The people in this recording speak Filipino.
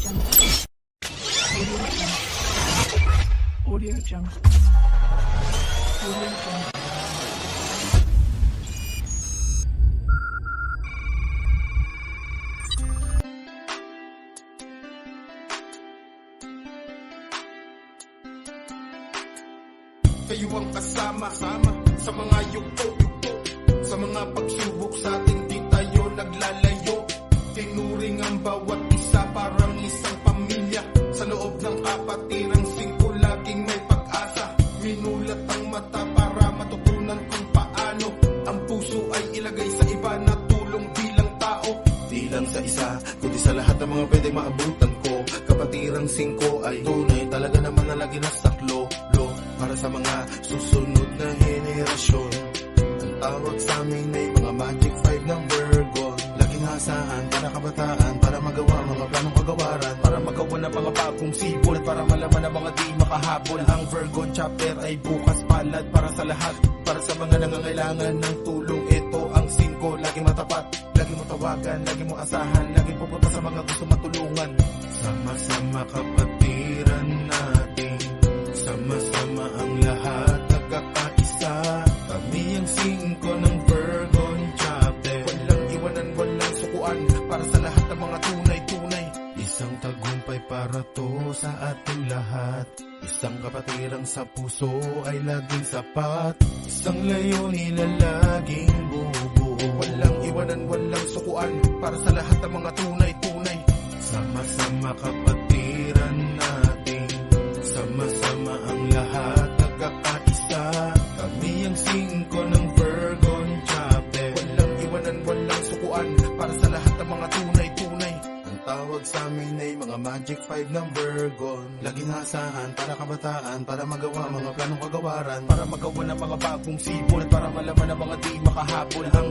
Jungle. Audio Jungle. Audio Jungle. Kayo ang kasama, sama sa mga yugto, yugto sa mga pagsubok sa ating Minulat ang mata para matutunan kung paano Ang puso ay ilagay sa iba na tulong bilang tao. Di lang sa isa, kundi sa lahat ng mga pwede maabutan ko. Kapatirang singko ay tunay Talaga naman na lagi nasaklo lo, Para sa mga susunod na henerasyon Ang tawag sa amin ay mga Magic 5 ng Virgo. Laging asahan para kabataan Para magawa mga planong kagawaran Para magawa ng mga bagong sipol para ng mga di makahabol. Ang Virgo chapter ay bukas palad Para sa lahat. Para sa mga nangangailangan ng tulong Ito ang singko. Laging matapat Lagi mo tawagan Lagi mo asahan Lagi pupunta sa mga gusto matulungan. Sama-sama kapatiran natin. Sama-sama ang lahat Nagkakaisa. Kami ang singko ng para to sa ating lahat. Isang kapatirang sa puso ay laging sapat. Isang layunin na laging bubuo. Walang iwanan, walang sukuan Para sa lahat ng mga tunay-tunay. Sama-sama kapatiran natin. Sama-sama ang lahat nagkakaisa Kami ang singko ng Virgon chapter Walang iwanan, walang sukuan Para sa lahat tawag sa amin ay mga Magic 5 ng Virgon Laging asahan para kabataan Para magawa mga planong kagawaran. Para magawa ng mga bagong sipol Para malaman ng mga di makahabol Ang